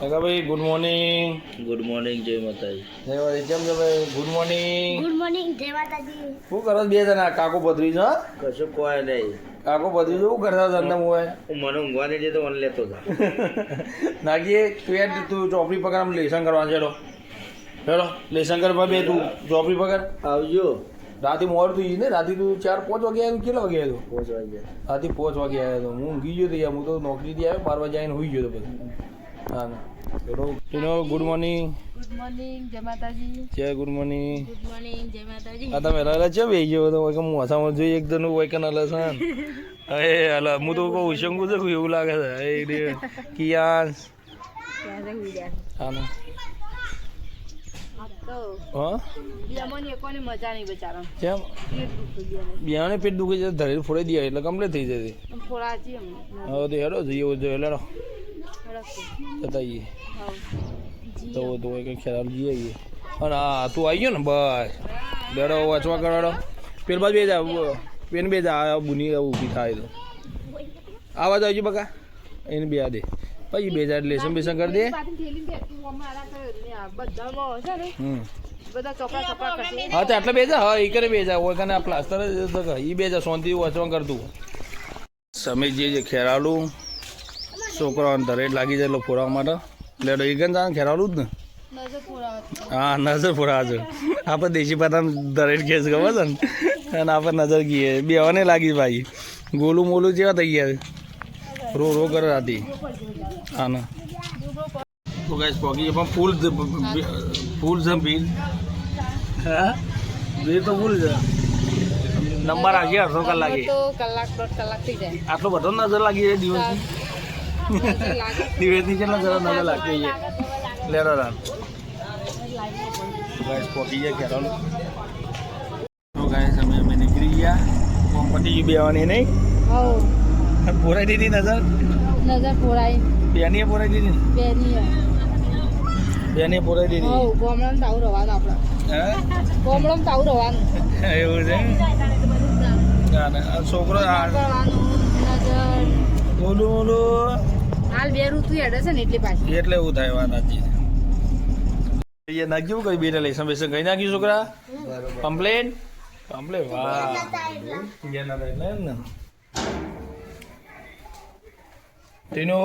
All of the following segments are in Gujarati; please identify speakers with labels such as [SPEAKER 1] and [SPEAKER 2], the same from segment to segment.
[SPEAKER 1] કાકાભાઈ ગુડ મોર્નિંગ
[SPEAKER 2] ગુડ મોર્નિંગ જય માતાજી.
[SPEAKER 1] જય માતાજી. કેમ છો ભાઈ? ગુડ મોર્નિંગ
[SPEAKER 3] ગુડ મોર્નિંગ જય માતાજી.
[SPEAKER 1] શું કરો બે જણા? કાકો પધરી છો
[SPEAKER 2] કશું કોઈ નહીં.
[SPEAKER 1] કાકો પધરી શું કરતા હતા મોબાઈલ?
[SPEAKER 2] હું મને ઊંઘવાની નહીં તો મને લેતો હતો
[SPEAKER 1] નાગીએ તું તું ચોપડી પકડ આમ લેસન કરવા ચલો ચલો લેસન કરવા બે તું. ચોપડી પકડ.
[SPEAKER 2] આવજો.
[SPEAKER 1] રાતે મોડું થઈ ને? રાતે તું ચાર પાંચ વાગે આવ્યું? કેટલા વાગે આવ્યો?
[SPEAKER 2] પાંચ વાગે.
[SPEAKER 1] રાતે પાંચ વાગે આવ્યો હતો હું ઊંઘી ગયો તો હું તો નોકરીથી આવ્યો બાર વાગે આવીને હોઈ ગયો તો પછી હા ના ચલો ચલો ગુડ મોર્નિંગ
[SPEAKER 3] ગુડ મોર્નિંગ જય માતાજી
[SPEAKER 1] જય ગુડ મોર્નિંગ
[SPEAKER 3] ગુડ મોર્નિંગ જય માતાજી
[SPEAKER 1] આ તમે રહેલા છે ગયો? તો કે હું હસામાં જોઈ એક વૈકન હલસન એ હલ હું તો કહું શંકુ છે એવું લાગે છે. એ કિયાન.
[SPEAKER 3] ક્યારે હુઈ
[SPEAKER 1] હા હા
[SPEAKER 3] યમન એકોની મજા નહીં બચારા.
[SPEAKER 1] કેમ?
[SPEAKER 3] પેટ
[SPEAKER 1] દુખે છે ધરેલ ફોડી દે એટલે કમ્પ્લીટ થઈ હવે હેડો જઈએ જો
[SPEAKER 3] હાવ
[SPEAKER 1] તો તો કંઈક ખ્યાલ જઈએ અને હા તું આવી ગયો ને? બસ. ડરો વાંચવા કરાડો. પેલ બાદ બે જા પેન બે જા આ બુની ઊભી થાય તો. આવાજ આવજો બકા. એને બે આ દે. પછી બે હજાર લેસન બેસન કરી દે. હા તો આટલા બેજા હા એ કરે બેજા હોય કને આ પ્લાસ્ટર જ તો કે એ બે જા શાંતિ વાંચવા કરતું સમય જે ખેરાલું છોકરાઓને ધરેટ લાગી જાય એટલે ફોરવા માટે. એટલે તો ગન જાણ ખેરાલું જ ને? હા નજર ફોડા છે. આપણે દેશી પાતા દરેક કેસ ખબર છે ને? અને આપણે નજર ગઈએ બેવાને લાગી ભાઈ. ગોલું મોલું જેવા થઈ ગયા રો રો કરે રાતી. હા ના. તો ગાઈસ પણ ફૂલ છે ભીડ. હા? ભીડ તો ફૂલ છે નંબર આવી અડધો કલાકે
[SPEAKER 3] કલાક દોઢ કલાક થઈ જાય.
[SPEAKER 1] આટલો બધો નજર લાગી જાય દિવસની? દિવસની કેટલા જરા નવા લાગતી છે લેરો રામ ગાઈસ પોકી ગયા ખેરાલું તો ગાઈસ અમે અમે નીકળી ગયા. કોમ્પટી બેવાની નહીં? પોરાઈ દીધી નજર?
[SPEAKER 3] નજર પોરાઈ.
[SPEAKER 1] બેનીએ પોરાઈ દીધી? ને?
[SPEAKER 3] બેની
[SPEAKER 1] બેનીએ પોરાઈ દીધી?
[SPEAKER 3] હો ગોમડામાં તાવ રવાનું આપણે.
[SPEAKER 1] હે?
[SPEAKER 3] ગોમડામાં તાવું રવાનું.
[SPEAKER 1] એવું છે? ના ના છોકરો આ ઓલું ઓલું.
[SPEAKER 3] હાલ બે ઋતુ હેડે છે ને એટલે પાછી.
[SPEAKER 1] એટલે એવું થાય વાત સાચી છે. એ નાખ્યું કઈ બેટા લઈ સમય કઈ નાખ્યું છોકરા? કમ્પ્લેન કમ્પ્લેન વાહ. ને તેનો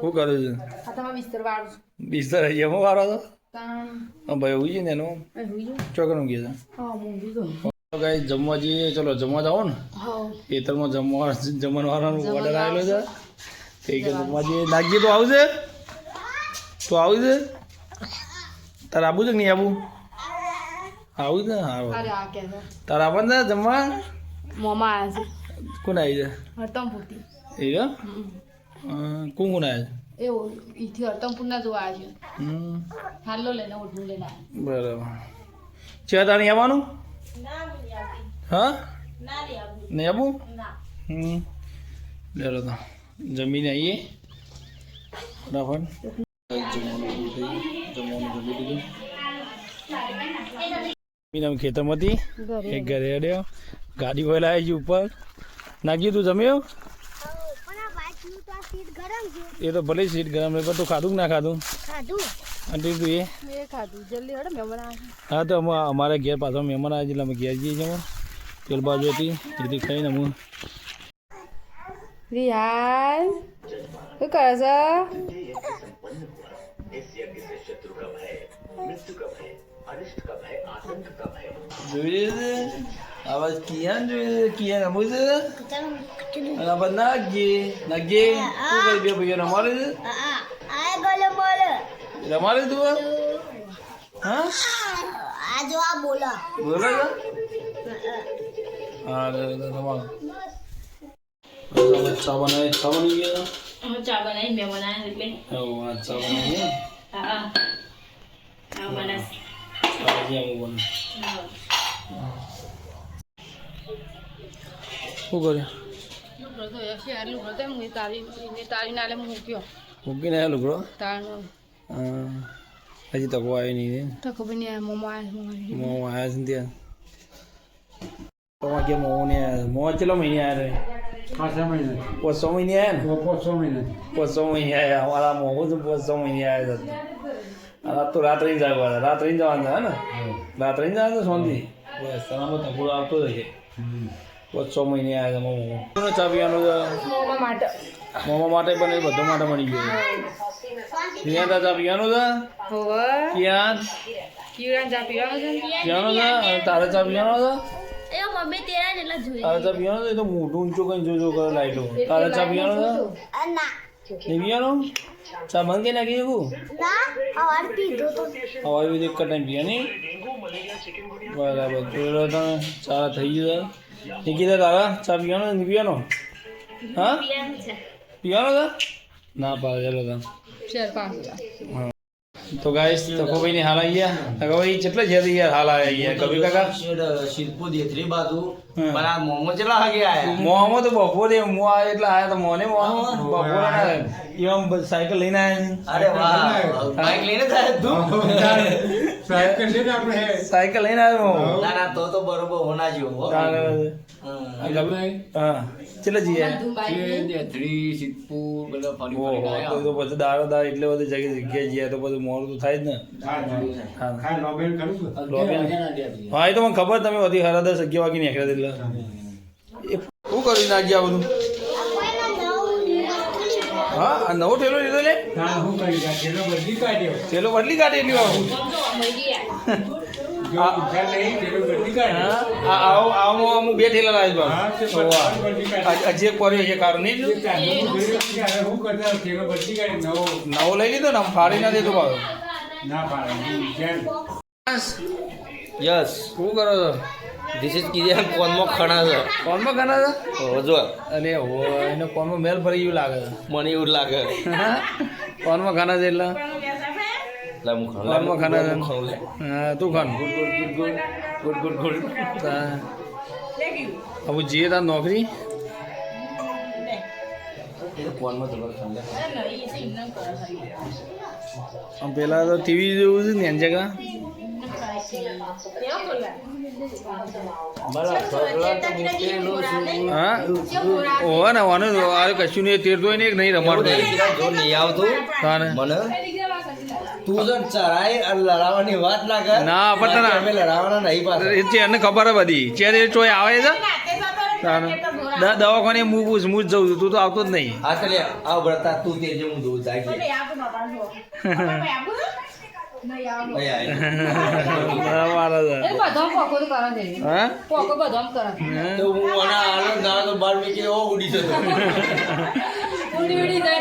[SPEAKER 1] શું કરે છે?
[SPEAKER 3] બિસ્તર વાળું છું.
[SPEAKER 1] બિસ્તર હજી એમાં વાળો હતો? ભાઈ હું છે ને એનું?
[SPEAKER 3] એ હુઈ ગયું.
[SPEAKER 1] ચોકનું ગયા
[SPEAKER 3] હા મૂંગી ગયું.
[SPEAKER 1] છે કઈ જમવા જઈએ. ચલો જમવા જાઓ ને. ખેતરમાં જમવા જમવાનું ઓર્ડર આવેલો છે. કે જમવા જઈએ તો આવશે? તો આવશે? તારે આવું છે કે નહીં આવું આવું છે? હા તારે આવવાનું છે જમવા?
[SPEAKER 3] મોમાં આવ્યા
[SPEAKER 1] કોણ આવી છે?
[SPEAKER 3] હરતમ પૂરતી
[SPEAKER 1] એ કોણ કોણ આવે
[SPEAKER 3] એવું ઈથી હરતમપુરના જોવા આવ્યા છે.
[SPEAKER 1] છે
[SPEAKER 3] હાલો લઈને ઓઢું લઈને આવ્યા.
[SPEAKER 1] બરાબર. છે નહીં આવવાનું? હા? નહીં આવું હમ. લેરો તો. જમીને આવીએ ફટાફટ. જમવાનું જમી લીધું જમીને અમે ખેતરમાંથી એક ઘરે અડ્યો. ગાડી વહેલા આવી ઉપર. નાખી તું જમ્યો એ તો ભલે સીટ ગરમ રહે પણ તું ખાધું કે ના ખાધું? તું એ?
[SPEAKER 3] ખાધું. જલ્દી હડે મહેમાન
[SPEAKER 1] હા તો અમે અમારે ઘેર પાછો મહેમાન આવે એટલે અમે ઘેર જઈએ છીએ. પેલ બાજુ હતી એથી ખાઈને હું
[SPEAKER 3] રિહાન શું કરે છે
[SPEAKER 1] આવાજ કિયાન જોઈએ કિયાન રમવું છે અને આપણે નાગીએ નાગીએ શું કરી બે ભાઈઓ રમાડે છે રમાડે તું આ? હા બોલે છે હા રમાડો હવે ચા બનાવી ચા બની ગયા
[SPEAKER 3] ચા બનાવી મેં આવે એટલે.
[SPEAKER 1] હા આ ચા બનાવી
[SPEAKER 3] હા? હા
[SPEAKER 1] ચા હું બને
[SPEAKER 3] આ લુગડો તો હું
[SPEAKER 1] આવ્યા હા. હજી તકો આવી નહીં
[SPEAKER 3] તો ખબર નહીં આ મમ્મા
[SPEAKER 1] આવ્યા છે ત્યાં? તમારે ને આવ્યા ચેલો મહિને આવ્યા પોસો મહિને આવ્યા ને
[SPEAKER 4] પોસો મહિને
[SPEAKER 1] પોસો મહિને આવ્યા અમારા મોહું પોસો મહિને આવ્યા હતા તો રાત્રે જ જવા હતા રાત્રે જવાનું છે ને? રાત્રે જવાનું સોંધી બસ સલામત પૂરો આવતો જ છે પોસો મહિને આવ્યા હતા મોમો ચા પીવાનું છે?
[SPEAKER 3] માટે.
[SPEAKER 1] પણ એ બધો માટે મળી ગયો ત્યાં તા ચા પીવાનું છે?
[SPEAKER 3] હોવે.
[SPEAKER 1] ક્યાં
[SPEAKER 3] ચા પીવાનું છે?
[SPEAKER 1] પીવાનું છે? તારે ચા પીવાનો છે?
[SPEAKER 5] એ મમ્મી તેરા જેટલા જોઈ
[SPEAKER 1] તારે ચા પીવાનો છે એ તો મોઢું ઊંચું કઈ જોજો કરે લાઈટો તારે ચા પીવાનો છે
[SPEAKER 5] ના.
[SPEAKER 1] નહીં પીવાનો ચા બંધ કરી નાખી શકું?
[SPEAKER 5] ના અવાર પીધો તો.
[SPEAKER 1] હવાઈ બધી એક ટાઈમ પીવાની બરાબર જોયેલો તમે ચા થઈ ગયું છે નિકિતા તારા ચા પીવાનો નહીં પીવાનો? હા? પીવાનો છે. ના પાડે ચાલો તો
[SPEAKER 3] ચાર પાંચ
[SPEAKER 1] તો ગાઈસ તકોભાઈની હાલ આવી ગયા તકોભાઈ કેટલા છે યાર હાલ આવી ગયા કબીર કાકા
[SPEAKER 2] શિલ્પુ દેથરી બાજુ. પણ આ મોમો કેટલા વાગે આયા?
[SPEAKER 1] મોહમાં તો બપોરે હું આ એટલે આયા તો મોને મોહ બપોરે એમ સાયકલ લઈને આવ્યા
[SPEAKER 2] અરે વાહ. બાઈક લઈને જાય તું?
[SPEAKER 4] સાહેબ કહીએ આપણે
[SPEAKER 1] સાયકલ લઈને આવ્યો
[SPEAKER 2] ના ના તો તો બરોબર હોના જેવો હો.
[SPEAKER 1] હા જઈએ?
[SPEAKER 4] સિદ્ધપુર બધા ફરી
[SPEAKER 1] ઓહો તો તો પછી દાડો દાડ એટલે બધી જગ્યાએ જગ્યાએ જઈએ તો બધું મોડું તો થાય જ ને. હા. એ તો મને ખબર તમે બધી હરા દસ અગિયાર વાગે નીકળ્યા એટલે. શું કર્યું નાખ્યા બધું? હા આ નવો ઠેલો લીધો લે? ઠેલો બદલી કાઢી એટલી વાર આ બે ઠેલા
[SPEAKER 4] કાઢી.
[SPEAKER 1] હજી એક પડ્યો છે કારો નહીં
[SPEAKER 4] નવો.
[SPEAKER 1] નવો લઈ લીધો ને આમ ફાડી ના દેતો
[SPEAKER 2] યસ.
[SPEAKER 1] શું કરો છો?
[SPEAKER 2] ધીસ ઇઝ કિરિયન કોનમાં ખણા છે?
[SPEAKER 1] ફોનમાં ખાના છો?
[SPEAKER 2] હો જો.
[SPEAKER 1] અરે હો એને ફોનમાં મેલ ફરી ગયું લાગે
[SPEAKER 2] મને એવું લાગે.
[SPEAKER 1] ફોનમાં ખાના છે એટલે?
[SPEAKER 2] લા હું ખાઉં, લા
[SPEAKER 1] ફોનમાં
[SPEAKER 2] હું
[SPEAKER 1] ખાના તું ખાન.
[SPEAKER 2] ગુડ ગુડ ગુડ ગુડ
[SPEAKER 1] હવે જઈએ તાર નોકરી?
[SPEAKER 2] એ તો કોનમાં તમારે
[SPEAKER 1] પેલા તો ટીવી જેવું છે ને એની
[SPEAKER 2] છું.
[SPEAKER 1] હા? ને વાનો આ કશું નહીં તેરતો નહીં નહીં રમાડતો.
[SPEAKER 2] નહીં આવતું. મને? તું તો ચરાય લડાવવાની વાત ના કર.
[SPEAKER 1] ના, પણ તને-
[SPEAKER 2] અમે લડાવવાના નહીં
[SPEAKER 1] એને ખબર બધી ચેર ચોય આવે છે? દવાખાને હું પૂછ હું જ જઉં છું. તું તો આવતો જ નહીં.
[SPEAKER 2] હા ચાલે આવ બ્રતા તું તે જે હું જોઉં જાય મીકી ઉડી જતો.
[SPEAKER 3] ઉડી ઉડી જાય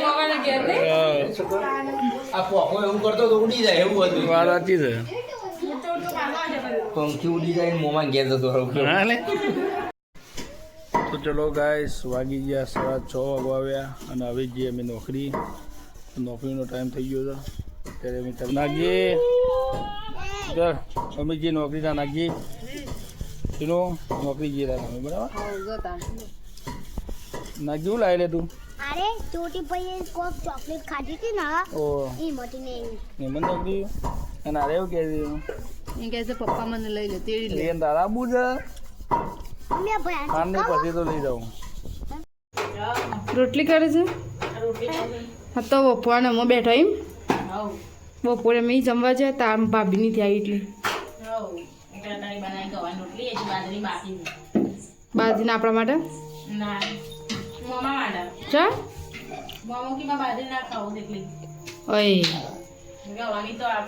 [SPEAKER 2] એવું કરતો તો ઉડી જાય એવું હતું.
[SPEAKER 1] વાત સાચી છે.
[SPEAKER 2] પંખી ઉડી જાય ને મોમાં ગેસ જતો રહું.
[SPEAKER 1] હા લે. તો ચલો ગાઈસ વાગી ગયા સાડા છ વાગવા આવ્યા અને હવે જઈએ અમે નોકરી. નોકરીનો ટાઈમ થઈ ગયો હતો ત્યારે અમે ચાલ નાગીએ ચાલ અમે જે નોકરી ત્યાં નાગીએ ચલો નોકરી જઈએ ત્યાં અમે બરાબર? શું લાવી લે તું?
[SPEAKER 5] અરે ચોટી ભાઈએ કોક ચોકલેટ ખાધી હતી ને
[SPEAKER 1] ઓ.
[SPEAKER 5] એ મોટી ને
[SPEAKER 1] મને નાખી અને અરે એવું કહે છે
[SPEAKER 3] એ કહે છે પપ્પા મને લઈ લે તેડી લે.
[SPEAKER 1] દાદા તારા નહીં પછી તો લઈ જાઉં.
[SPEAKER 3] રોટલી કરે છે? હા તો બપોરને અમે બેઠા એમ. બપોરે મેં જમવા જાય તાર ભાભીની ત્યાં એટલે બાજરીને આપણા માટે? ચા? ઓય. તે આમ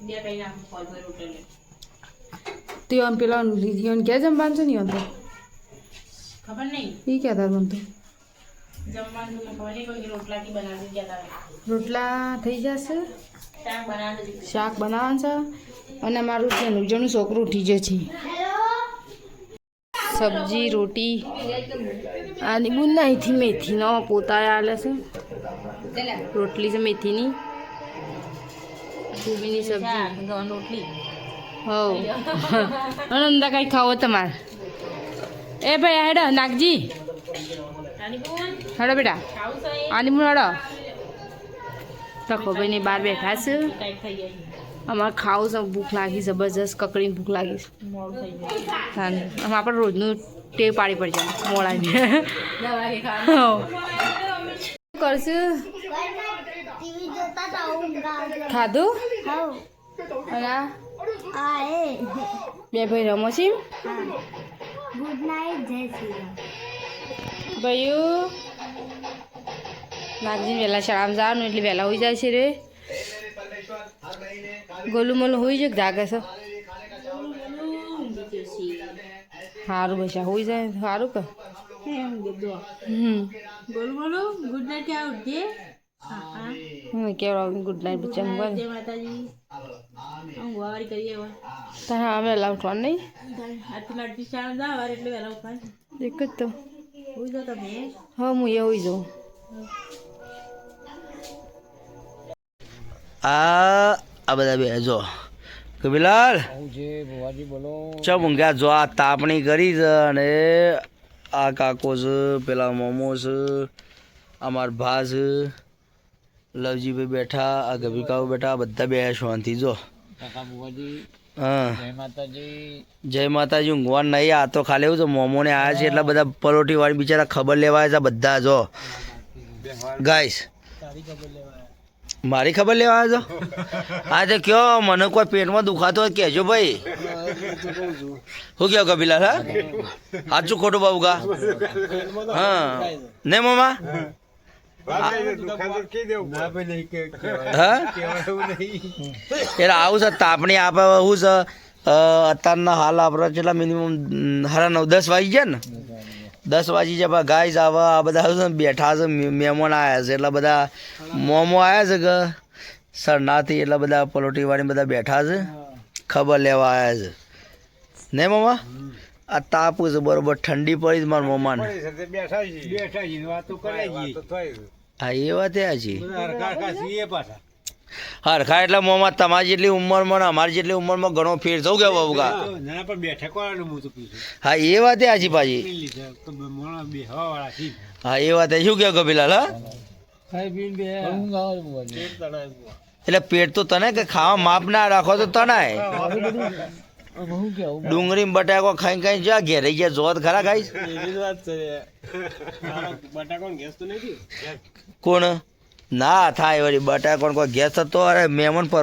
[SPEAKER 3] પેલા રિઝિયન ક્યાં જમવાનું છે ને ઈવન તો
[SPEAKER 6] આમ નહીં
[SPEAKER 3] એ કહેતા મને તો
[SPEAKER 6] જમવાનું તો ખબર નહીં એ ક્યાં તાર ગયા હતા
[SPEAKER 3] રોટલા થઈ જશે
[SPEAKER 6] શાક બનાવવાનું
[SPEAKER 3] છે અને મારું છે નુજણું છોકરું ઉઠી જાય છે સબ્જી રોટી આની લીંબુ અહીંથી મેથીનો પોતા આલે છે રોટલી છે મેથીની કોબીની સબ્જી
[SPEAKER 6] રોટલી
[SPEAKER 3] હવ. અનંદા કઈ ખાવો તમારે? એ ભાઈ આ હેડો નાગજી. હેડો બેટા? આની બુન હેડો. તકો ભાઈને બહાર બેઠા છે. અમારે ખાવું છે ભૂખ લાગી જબરજસ્ત કકડીને ભૂખ લાગી છે. આપણે રોજનું ટેવ પાડી પડશે મોડાની. શું કરશું? ખાધું? અને બે ભાઈ રમો છે?
[SPEAKER 5] ગુડ નાઇટ જય શ્રી રામ.
[SPEAKER 3] ભાઈઓ નાગજી વહેલા શાળામાં જવાનું એટલે વહેલા હોઈ જાય છે રે. ગોલું મોલું હોઈ જાય જાગે છે? સારું બસા હોઈ જાય સારું કે? હમ.
[SPEAKER 6] બોલો ગુડ નાઇટ
[SPEAKER 3] કેવડા ગુડ નાઇટ બચ્ચા
[SPEAKER 6] માતાજી. ઊંઘવાવાળી કરીએ હવે
[SPEAKER 3] તારા અમે વહેલા ઉઠવાનું નહીં?
[SPEAKER 6] આટલી લાડકી શાળા જા વાર એટલે વહેલા ઉઠવાનું
[SPEAKER 3] એક જ તો.
[SPEAKER 6] ઉઈ જાઓ તમે.
[SPEAKER 3] હા હું એ હોઈ જાઉં.
[SPEAKER 2] આ આ બધા બે જો. કબીલાલ ચમ ઊંઘ્યા? જો આ તાપણી કરી છે અને આ કાકો છે પેલા મોમો છે અમાર ભા છે. લવજીભાઈ બેઠા આ ગભીકાઓ બેઠા બધા બે શાંતિ જો. જય માતાજી. ઊંઘવાન નહીં આ તો ખાલી એવું છે મોમોને આવ્યા છે એટલા બધા પરોઠી વાળી બિચારા ખબર લેવા આવ્યા છે બધા જો. ગાઈસ મારી ખબર લેવા આવ્યો આ તો કયો મને કોઈ પેટમાં દુખાતો હોય કહેજો ભાઈ. શું કહો કપિલા હા? સાચું ખોટું બાબુ કા હા. ને મામા? એટલે આવું છે તાપણી આપે શું છે. અત્યારના હાલ આપણે કેટલા મિનિમમ હારા નવ દસ વાગી ગયા ને? દસ વાગી જાય ગાય આવે આ બધા બેઠા છે મહેમાન આવ્યા છે એટલે બધા મોમો આવ્યા છે કે સરનાથી એટલે બધા પલોટી વાળી બધા બેઠા છે. ખબર લેવા આવ્યા છે. ને મમા? આ તાપ છે બરોબર. ઠંડી પડી મારા મમ્માને
[SPEAKER 4] બેઠા છીએ બેઠા છીએ વાતો કરે છીએ
[SPEAKER 2] હા એ વાત એ છે.
[SPEAKER 4] હરખા
[SPEAKER 2] એટલે મોમાં તમારી જેટલી ઉંમરમાં ને અમારી જેટલી ઉંમરમાં ઘણો ફેર થયો કે બાબુ કા
[SPEAKER 4] ના પણ બેઠક વાળાનું હું તો પૂછું
[SPEAKER 2] હા એ વાત એ હાજી પાછી.
[SPEAKER 4] લીધા તો મોણા બે હવા વાળા છીએ.
[SPEAKER 2] હા એ વાત શું કહેવાય કપિલાલ હા? એટલે પેટ તો તને કે ખાવા માપ ના રાખો તો તનાય ડુંગળી બટાકો ખાઈ ખાઈ જા ઘેર રહી ગયા. જોત ખરા ખાઈશ
[SPEAKER 4] બટાકોને ગેસ તો નહીં
[SPEAKER 2] કોણ? ના થાય વળી. બટાકો કોઈ ગેસ થતો અરે મહેમાન પર